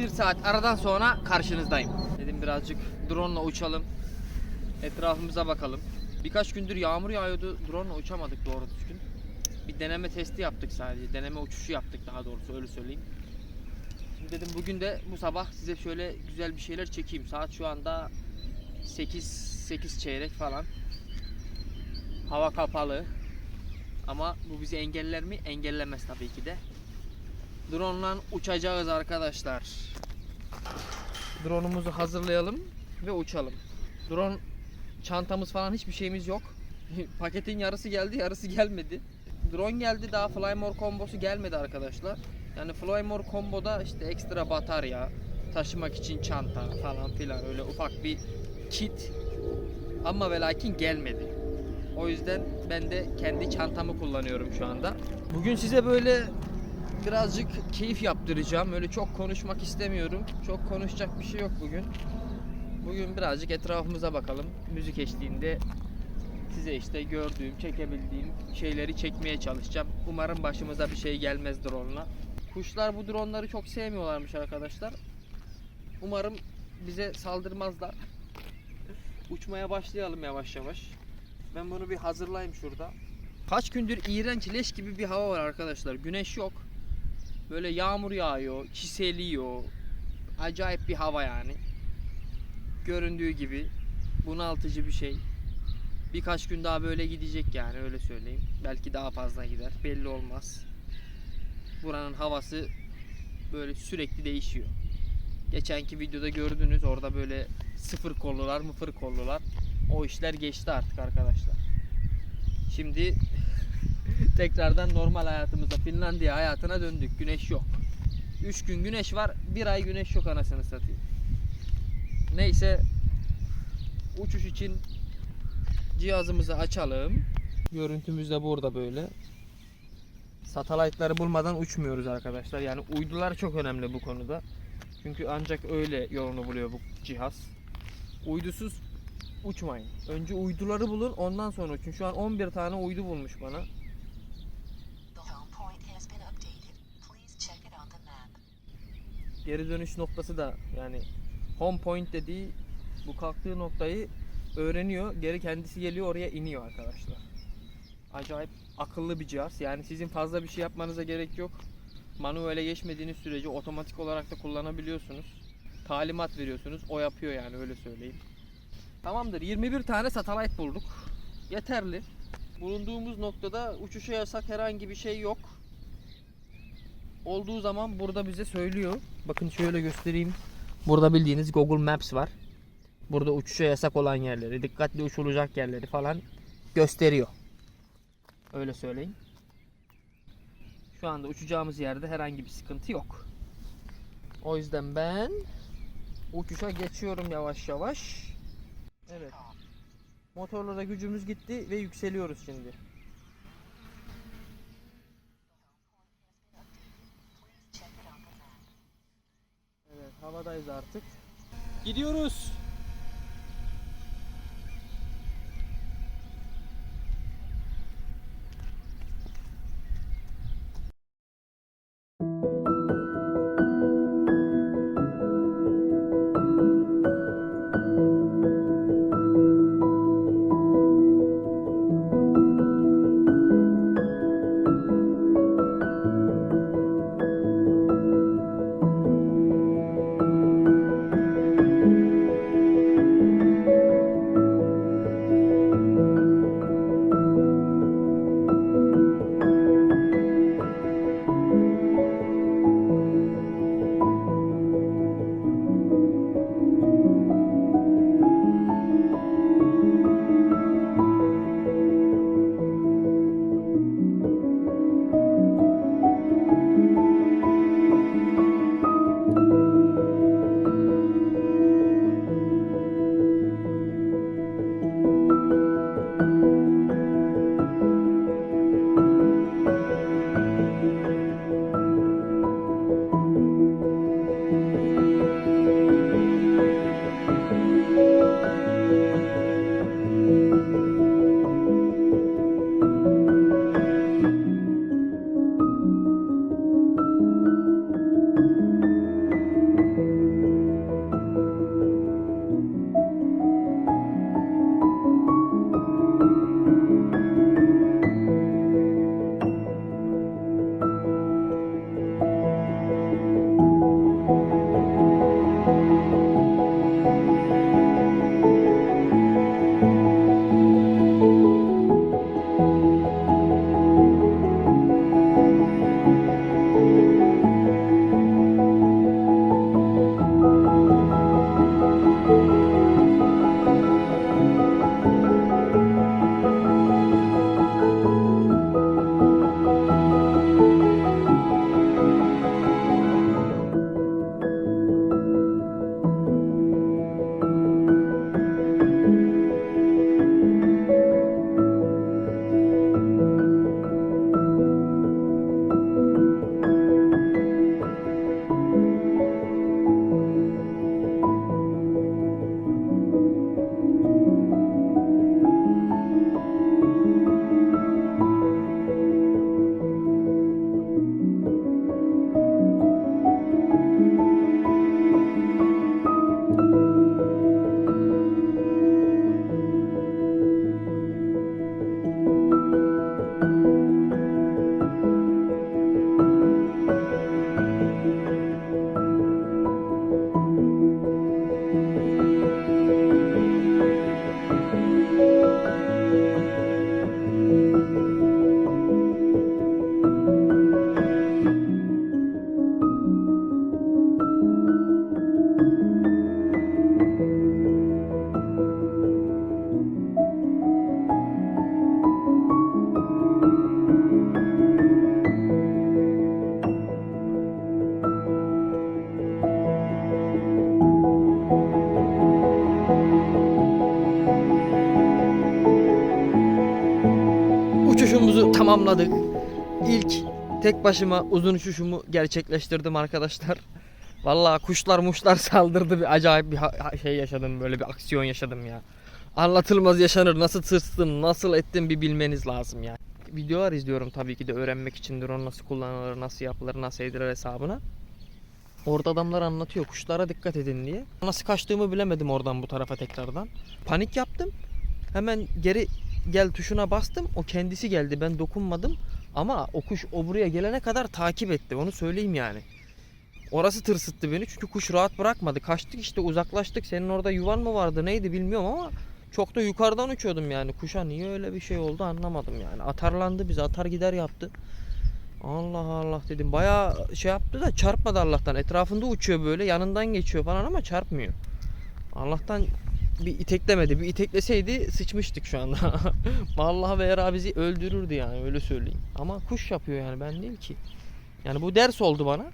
saat aradan sonra karşınızdayım. Dedim birazcık drone ile uçalım. Etrafımıza bakalım. Birkaç gündür yağmur yağıyordu. Drone ile uçamadık doğru düzgün. Bir deneme testi yaptık sadece. Deneme uçuşu yaptık daha doğrusu öyle söyleyeyim. Şimdi dedim bugün de bu sabah size şöyle güzel bir şeyler çekeyim. Saat şu anda 8 8 çeyrek falan. Hava kapalı. Ama bu bizi engeller mi? Engellemez tabii ki de. Drone'la uçacağız arkadaşlar. Drone'umuzu hazırlayalım ve uçalım. Drone çantamız falan hiçbir şeyimiz yok. Paketin yarısı geldi, yarısı gelmedi. Drone geldi daha Flymore kombosu gelmedi arkadaşlar. Yani Flymore komboda işte ekstra batarya, taşımak için çanta falan filan öyle ufak bir kit ama ve lakin gelmedi. O yüzden ben de kendi çantamı kullanıyorum şu anda. Bugün size böyle birazcık keyif yaptıracağım. Öyle çok konuşmak istemiyorum. Çok konuşacak bir şey yok bugün. Bugün birazcık etrafımıza bakalım. Müzik eşliğinde size işte gördüğüm, çekebildiğim şeyleri çekmeye çalışacağım. Umarım başımıza bir şey gelmez drone'la. Kuşlar bu drone'ları çok sevmiyorlarmış arkadaşlar. Umarım bize saldırmazlar. Uçmaya başlayalım yavaş yavaş. Ben bunu bir hazırlayayım şurada. Kaç gündür iğrenç leş gibi bir hava var arkadaşlar. Güneş yok. Böyle yağmur yağıyor, çiseliyor. Acayip bir hava yani. Göründüğü gibi bunaltıcı bir şey. Birkaç gün daha böyle gidecek yani öyle söyleyeyim. Belki daha fazla gider. Belli olmaz. Buranın havası böyle sürekli değişiyor. Geçenki videoda gördünüz orada böyle sıfır kollular mıfır kollular. O işler geçti artık arkadaşlar. Şimdi tekrardan normal hayatımıza Finlandiya hayatına döndük. Güneş yok. 3 gün güneş var, bir ay güneş yok anasını satayım. Neyse uçuş için cihazımızı açalım. Görüntümüz de burada böyle. Satellite'ları bulmadan uçmuyoruz arkadaşlar. Yani uydular çok önemli bu konuda. Çünkü ancak öyle yolunu buluyor bu cihaz. Uydusuz uçmayın. Önce uyduları bulun ondan sonra uçun. Şu an 11 tane uydu bulmuş bana. Geri dönüş noktası da yani home point dediği bu kalktığı noktayı öğreniyor. Geri kendisi geliyor oraya iniyor arkadaşlar. Acayip akıllı bir cihaz. Yani sizin fazla bir şey yapmanıza gerek yok. Manuele geçmediğiniz sürece otomatik olarak da kullanabiliyorsunuz. Talimat veriyorsunuz. O yapıyor yani öyle söyleyeyim. Tamamdır. 21 tane satellite bulduk. Yeterli. Bulunduğumuz noktada uçuşa yasak herhangi bir şey yok. Olduğu zaman burada bize söylüyor. Bakın şöyle göstereyim. Burada bildiğiniz Google Maps var. Burada uçuşa yasak olan yerleri, dikkatli uçulacak yerleri falan gösteriyor. Öyle söyleyeyim. Şu anda uçacağımız yerde herhangi bir sıkıntı yok. O yüzden ben uçuşa geçiyorum yavaş yavaş. Evet. Motorlara gücümüz gitti ve yükseliyoruz şimdi. Havadayız artık. Gidiyoruz. Tamamladık. İlk tek başıma uzun uçuşumu gerçekleştirdim arkadaşlar. Vallahi kuşlar muşlar saldırdı bir acayip bir şey yaşadım böyle bir aksiyon yaşadım ya. Anlatılmaz yaşanır nasıl tırstım nasıl ettim bir bilmeniz lazım ya. Videolar izliyorum tabii ki de öğrenmek için drone nasıl kullanılır nasıl yapılır nasıl edilir hesabına. Orada adamlar anlatıyor kuşlara dikkat edin diye. Nasıl kaçtığımı bilemedim oradan bu tarafa tekrardan. Panik yaptım. Hemen geri gel tuşuna bastım. O kendisi geldi. Ben dokunmadım. Ama o kuş o buraya gelene kadar takip etti. Onu söyleyeyim yani. Orası tırsıttı beni çünkü kuş rahat bırakmadı. Kaçtık işte uzaklaştık. Senin orada yuvan mı vardı neydi bilmiyorum ama çok da yukarıdan uçuyordum yani. Kuşa niye öyle bir şey oldu anlamadım yani. Atarlandı bizi atar gider yaptı. Allah Allah dedim. Bayağı şey yaptı da çarpmadı Allah'tan. Etrafında uçuyor böyle yanından geçiyor falan ama çarpmıyor. Allah'tan bir iteklemedi. Bir itekleseydi sıçmıştık şu anda. Vallahi Vera bizi öldürürdü yani öyle söyleyeyim. Ama kuş yapıyor yani ben değil ki. Yani bu ders oldu bana.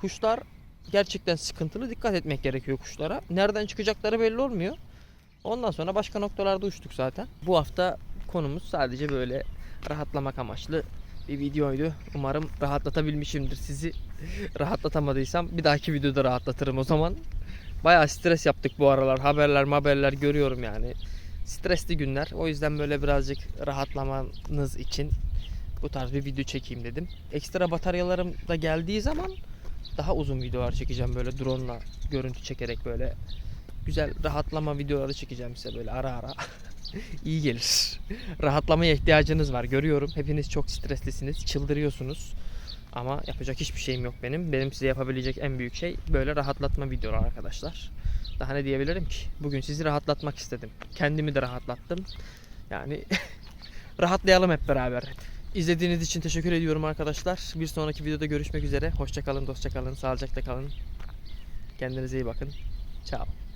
Kuşlar gerçekten sıkıntılı. Dikkat etmek gerekiyor kuşlara. Nereden çıkacakları belli olmuyor. Ondan sonra başka noktalarda uçtuk zaten. Bu hafta konumuz sadece böyle rahatlamak amaçlı bir videoydu. Umarım rahatlatabilmişimdir sizi. Rahatlatamadıysam bir dahaki videoda rahatlatırım o zaman. Bayağı stres yaptık bu aralar. Haberler haberler görüyorum yani. Stresli günler. O yüzden böyle birazcık rahatlamanız için bu tarz bir video çekeyim dedim. Ekstra bataryalarım da geldiği zaman daha uzun videolar çekeceğim böyle drone'la görüntü çekerek böyle güzel rahatlama videoları çekeceğim size böyle ara ara. İyi gelir. Rahatlamaya ihtiyacınız var görüyorum. Hepiniz çok streslisiniz, çıldırıyorsunuz. Ama yapacak hiçbir şeyim yok benim. Benim size yapabilecek en büyük şey böyle rahatlatma videoları arkadaşlar. Daha ne diyebilirim ki? Bugün sizi rahatlatmak istedim. Kendimi de rahatlattım. Yani rahatlayalım hep beraber. İzlediğiniz için teşekkür ediyorum arkadaşlar. Bir sonraki videoda görüşmek üzere. Hoşçakalın, dostça kalın, sağlıcakla kalın. Kendinize iyi bakın. Ciao.